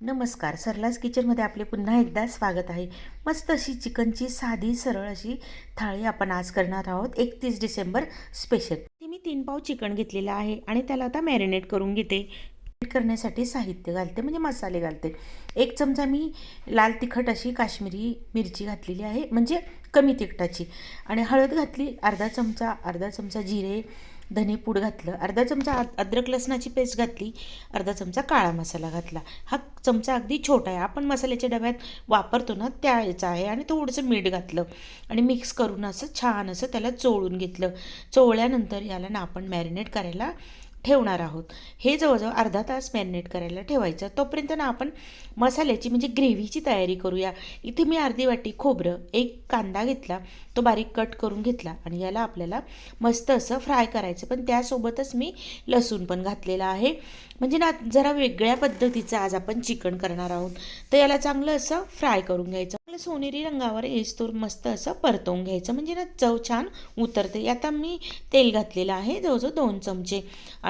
नमस्कार सरलास किचनमध्ये आपले पुन्हा एकदा स्वागत आहे. मस्त अशी चिकनची साधी सरळ अशी थाळी आपण आज करणार आहोत एकतीस डिसेंबर स्पेशल ती मी तीन पाव चिकन घेतलेलं आहे आणि त्याला आता मॅरिनेट करून घेते. करण्यासाठी साहित्य घालते म्हणजे मसाले घालते. एक चमचा मी लाल तिखट अशी काश्मीरी मिरची घातलेली आहे म्हणजे कमी तिखटाची. आणि हळद घातली अर्धा चमचा अर्धा चमचा जिरे धने पूड घातलं अर्धा चमचा अद्रक लसणाची पेस्ट घातली अर्धा चमचा काळा मसाला घातला. हा चमचा अगदी छोटा आहे. आपण मसाल्याच्या डब्यात वापरतो ना त्या याचा आहे आणि थोडंसं मीठ घातलं आणि मिक्स करून असं छान असं त्याला चोळून घेतलं. चोळल्यानंतर याला ना आपण मॅरिनेट करायला ठेवणार आहोत. हे जवळजवळ अर्धा तास मॅरिनेट करायला ठेवायचं. तोपर्यंत ना आपण मसाल्याची म्हणजे ग्रेव्हीची तयारी करूया. इथे मी अर्धी वाटी खोबरं एक कांदा घेतला तो बारीक कट करून घेतला आणि याला आपल्याला मस्त असं फ्राय करायचं. पण त्यासोबतच मी लसूण पण घातलेला आहे. म्हणजे ना जरा वेगळ्या पद्धतीचं आज आपण चिकन करणार आहोत. तर याला चांगलं असं फ्राय करून घ्यायचं. चांगलं सोनेरी रंगावर येस्तोर मस्त असं परतवून घ्यायचं. म्हणजे ना चव छान उतरते. आता मी तेल घातलेलं आहे. जवळजवळ दोन चमचे.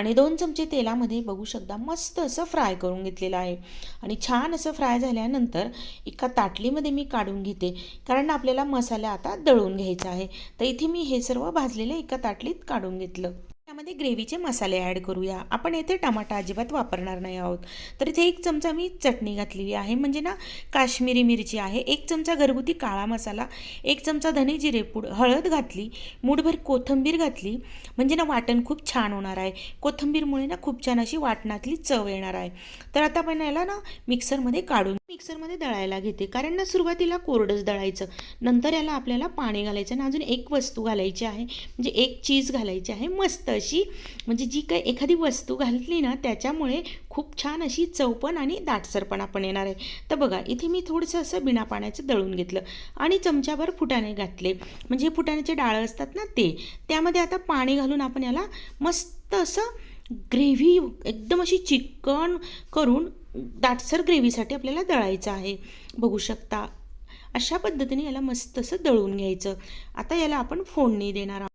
आणि दोन चमचे तेलामध्ये बघू शकता मस्त असं फ्राय करून घेतलेलं आहे. आणि छान असं फ्राय झाल्यानंतर एका ताटलीमध्ये मी काढून घेते. कारण आपल्याला मसाला आता दळून घ्यायचा आहे. तर इथे मी हे सर्व भाजलेले एका ताटलीत काढून घेतलं. त्यामध्ये ग्रेव्हीचे मसाले ॲड करूया. आपण येथे टमाटा अजिबात वापरणार नाही आहोत. तर इथे एक चमचा मी चटणी घातलेली आहे. म्हणजे ना काश्मीरी मिरची आहे. एक चमचा घरगुती काळा मसाला एक चमचा धने जिरेपूड हळद घातली मूठभर कोथिंबीर घातली. म्हणजे ना वाटण खूप छान होणार आहे. कोथिंबीरमुळे ना खूप छान अशी वाटणातली चव येणार आहे. तर आता आपण याला ना मिक्सरमध्ये काढून मिक्सरमध्ये दळायला घेते. कारण ना सुरुवातीला कोरडंच दळायचं. नंतर याला आपल्याला पाणी घालायचं आणि अजून एक वस्तू घालायची आहे. म्हणजे एक चीज घालायची आहे मस्त अशी. म्हणजे जी काही एखादी वस्तू घातली ना त्याच्यामुळे खूप छान अशी चौपण आणि दाटसरपणा पण येणार आहे. तर बघा इथे मी थोडंसं असं बिना पाण्याचं दळून घेतलं आणि चमच्याभर फुटाणे घातले. म्हणजे फुटाण्याचे डाळं असतात ना ते त्यामध्ये आता पाणी घालून आपण याला मस्त असं ग्रेव्ही एकदम अशी चिकन करून दाटसर ग्रेव्हीसाठी आपल्याला दळायचं आहे. बघू शकता. अशा पद्धतीने याला मस्त असं दळून घ्यायचं. आता याला आपण फोडणी देणार आहोत.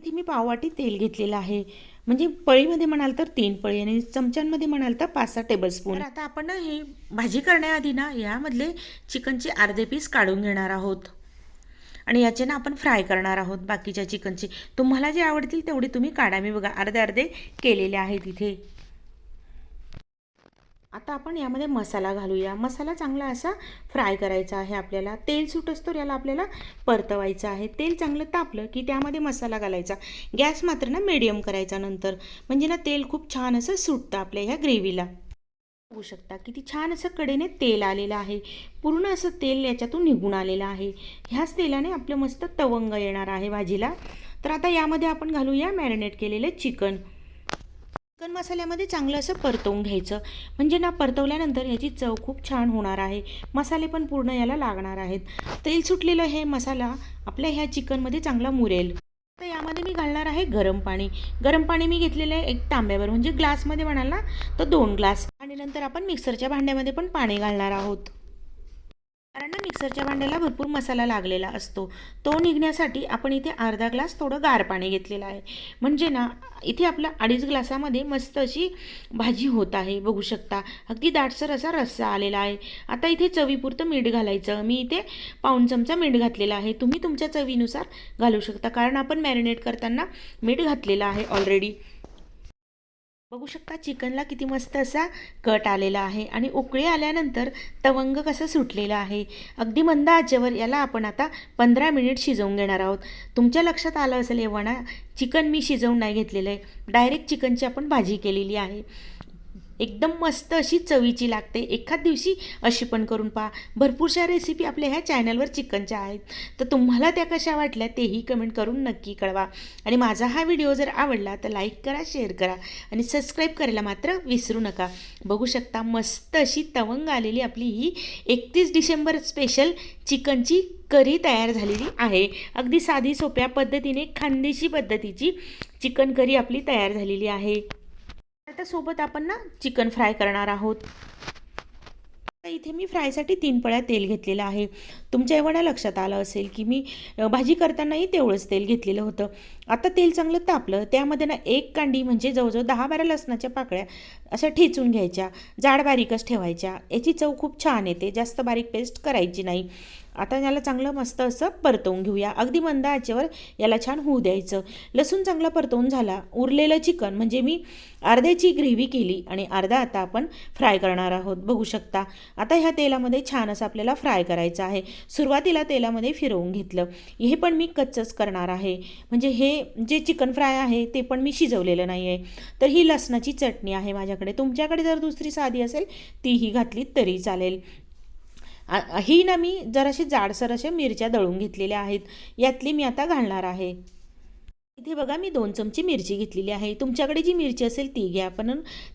इथे मी पाववाटी तेल घेतलेलं आहे. म्हणजे पळीमध्ये म्हणाल तर तीन पळी आणि चमच्यांमध्ये म्हणाल तर पाच सहा टेबलस्पून आता आपण ना हे भाजी करण्याआधी ना यामधले चिकनचे अर्धे पीस काढून घेणार आहोत. आणि याचे ना आपण फ्राय करणार आहोत बाकीच्या चिकनचे. तुम्हाला जे आवडतील तेवढे तुम्ही काढा. मी बघा अर्धे अर्धे केलेले आहेत इथे. आता आपण यामध्ये मसाला घालूया. मसाला चांगला असा फ्राय करायचा आहे आपल्याला. तेल सुटच तर याला आपल्याला परतवायचं आहे. तेल चांगलं तापलं की त्यामध्ये मसाला घालायचा. गॅस मात्र ना मिडियम करायचा नंतर. म्हणजे ना तेल खूप छान असं सुटतं आपल्या ह्या ग्रेव्हीला बघू शकता किती छान असं कडेने तेल आलेलं आहे. पूर्ण असं तेल याच्यातून निघून आलेलं आहे. ह्याच तेलाने आपलं मस्त तवंग येणार आहे भाजीला. तर आता यामध्ये आपण घालूया मॅरिनेट केलेलं चिकन चिकन मसाल्यामध्ये चांगलं असं परतवून घ्यायचं. म्हणजे ना परतवल्यानंतर याची चव खूप छान होणार आहे. मसाले पण पूर्ण याला लागणार आहेत. तेल सुटलेलं हे मसाला आपल्या ह्या चिकनमध्ये चांगला मुरेल. तर यामध्ये मी घालणार आहे गरम पाणी. गरम पाणी मी घेतलेलं आहे एक तांब्यावर. म्हणजे ग्लासमध्ये म्हणाल ना तर दोन ग्लास. आणि नंतर आपण मिक्सरच्या भांड्यामध्ये पण पाणी घालणार आहोत. कारण ना मिक्सरच्या भांड्याला भरपूर मसाला लागलेला असतो. तो निघण्यासाठी आपण इथे अर्धा ग्लास थोडं गार पाणी घेतलेलं आहे. म्हणजे ना इथे आपला अडीच ग्लासामध्ये मस्त अशी भाजी होत आहे. बघू शकता. अगदी दाटसर असा रस्सा आलेला आहे. आता इथे चवीपुरतं मीठ घालायचं. मी इथे पाऊण चमचा मीठ घातलेला आहे. तुम्ही तुमच्या चवीनुसार घालू शकता. कारण आपण मॅरिनेट करताना मीठ घातलेलं आहे ऑलरेडी बघू शकता चिकनला किती मस्त असा कट आलेला आहे आणि उकळी आल्यानंतर तवंग कसं सुटलेलं आहे. अगदी मंद आचेवर याला आपण आता पंधरा मिनिट शिजवून घेणार आहोत. तुमच्या लक्षात आलं असेल एव्हाना चिकन मी शिजवून नाही घेतलेलं आहे. डायरेक्ट चिकनची आपण भाजी केलेली आहे. एकदम मस्त अशी चवीची लागते. एखाद दिवशी अशी पण करून पहा. भरपूरशा रेसिपी आपल्या ह्या चॅनलवर चिकनच्या आहेत. तर तुम्हाला त्या कशा वाटल्या तेही कमेंट करून नक्की कळवा. आणि माझा हा व्हिडिओ जर आवडला तर लाईक करा शेअर करा आणि सबस्क्राईब करायला मात्र विसरू नका. बघू शकता मस्त अशी तवंग आलेली आपली ही एकतीस डिसेंबर स्पेशल चिकनची करी तयार झालेली आहे. अगदी साधी सोप्या पद्धतीने खानदेशी पद्धतीची चिकन करी आपली तयार झालेली आहे. आता सोबत आपण ना चिकन फ्राय करणार आहोत. आता इथे मी फ्रायसाठी तीन पळ्या तेल घेतलेलं आहे. तुमच्या एवढ्या लक्षात आलं असेल की मी भाजी करतानाही तेवढंच तेल घेतलेलं होतं. आता तेल चांगलं तापलं त्यामध्ये ना एक कांडी म्हणजे जवळजवळ दहा बारा लसणाच्या पाकळ्या अशा ठेचून घ्यायच्या. जाड बारीकच ठेवायच्या. याची चव खूप छान येते. जास्त बारीक पेस्ट करायची नाही. आता याला चांगलं मस्त असं परतवून घेऊया. अगदी मंद आचेवर याला छान होऊ द्यायचं. लसूण चांगला परतवून झाला. उरलेलं चिकन म्हणजे मी अर्ध्याची ग्रेव्ही केली आणि अर्धा आता आपण फ्राय करणार आहोत. बघू शकता. आता ह्या तेलामध्ये छान असं आपल्याला फ्राय करायचं आहे. सुरुवातीला तेलामध्ये फिरवून घेतलं. हे पण मी कच्चच करणार आहे. म्हणजे हे जे चिकन फ्राय आहे ते पण मी शिजवलेलं नाही आहे तर ही लसणाची चटणी आहे माझ्याकडे. तुमच्याकडे जर दुसरी साधी असेल तीही घातली तरी चालेल. ही ना मी जराशी जाडसर अशा मिरच्या दळून घेतलेल्या आहेत. यातली मी आता घालणार आहे. इथे बघा मी दोन चमचे मिरची घेतलेली आहे. तुमच्याकडे जी मिरची असेल ती घ्या. पण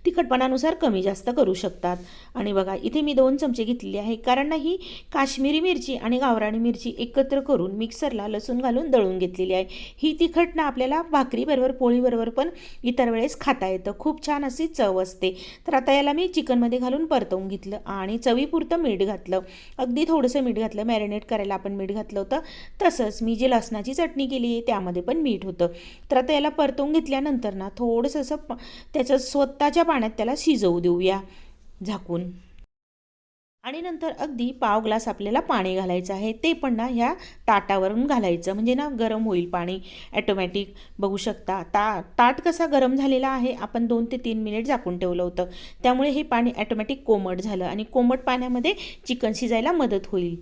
तिखटपणानुसार कमी जास्त करू शकतात. आणि बघा इथे मी दोन चमचे घेतलेली आहे. कारण ना ही काश्मीरी मिरची आणि गावराणी मिरची एकत्र करून मिक्सरला लसूण घालून दळून घेतलेली आहे. ही तिखट ना आपल्याला भाकरीबरोबर पोळीबरोबर पण इतर वेळेस खाता येतं. खूप छान अशी चव असते. तर आता याला मी चिकनमध्ये घालून परतवून घेतलं आणि चवीपुरतं मीठ घातलं. अगदी थोडंसं मीठ घातलं. मॅरिनेट करायला आपण मीठ घातलं होतं. तसंच मी जी लसणाची चटणी केली आहे त्यामध्ये पण मीठ होतं. तर आता याला परतवून घेतल्यानंतर ना थोडंसं असं प त्याचं स्वतःच्या पाण्यात त्याला शिजवू देऊया झाकून. आणि नंतर अगदी पाव ग्लास आपल्याला पाणी घालायचं आहे. ते पण ना ह्या ताटावरून घालायचं. म्हणजे ना गरम होईल पाणी. ॲटोमॅटिक बघू शकता. ता ताट कसा गरम झालेला आहे आपण दोन ते तीन मिनिट झाकून ठेवलं होतं. त्यामुळे हे पाणी ॲटोमॅटिक कोमट झालं आणि कोमट पाण्यामध्ये चिकन शिजायला मदत होईल.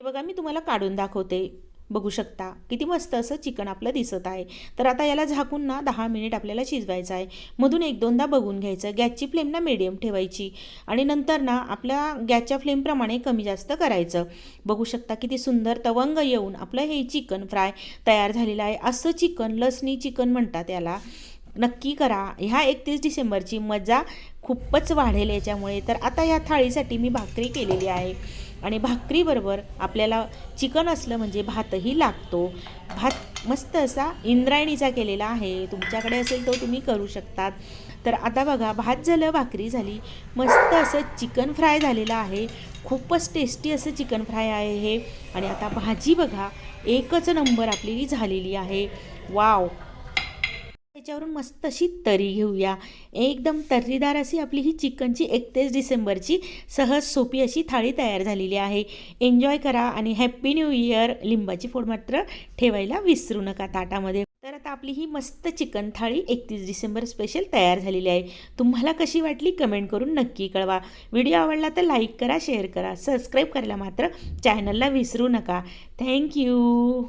बघा मी तुम्हाला काढून दाखवते. बघू शकता. किती मस्त असं चिकन आपलं दिसत आहे. तर आता याला झाकून ना दहा मिनिट आपल्याला शिजवायचं आहे. मधून एक दोनदा बघून घ्यायचं. गॅसची फ्लेम ना मिडियम ठेवायची. आणि नंतर ना आपल्या गॅसच्या फ्लेमप्रमाणे कमी जास्त करायचं. बघू शकता किती सुंदर तवंग येऊन आपलं हे चिकन फ्राय तयार झालेलं आहे. असं चिकन लसणी चिकन म्हणतात याला. नक्की करा. ह्या एकतीस डिसेंबरची मजा खूपच वाढेल याच्यामुळे. तर आता ह्या थाळीसाठी मी भाकरी केलेली आहे. आणि भाकरीबरोबर आपल्याला चिकन असलं म्हणजे भातही लागतो. भात मस्त असा इंद्रायणीचा केलेला आहे. तुमच्याकडे असेल तो तुम्ही करू शकतात. तर आता बघा भात झालं भाकरी झाली. मस्त असं चिकन फ्राय झालेलं आहे. खूपच टेस्टी असं चिकन फ्राय आहे हे. आणि आता भाजी बघा एकच नंबर आपली झालेली आहे. वाव! त्याच्यावरून मस्त अशी तरी घेऊया. एकदम तर्रीदार अशी आपली ही चिकनची एकतीस डिसेंबरची सहज सोपी अशी थाळी तयार झालेली आहे. एन्जॉय करा आणि हॅप्पी न्यू इयर लिंबाची फोड मात्र ठेवायला विसरू नका ताटामध्ये. तर आता आपली ही मस्त चिकन थाळी एकतीस डिसेंबर स्पेशल तयार झालेली आहे. तुम्हाला कशी वाटली कमेंट करून नक्की कळवा. व्हिडिओ आवडला तर लाईक करा शेअर करा सबस्क्राईब करायला मात्र चॅनलला विसरू नका. थँक्यू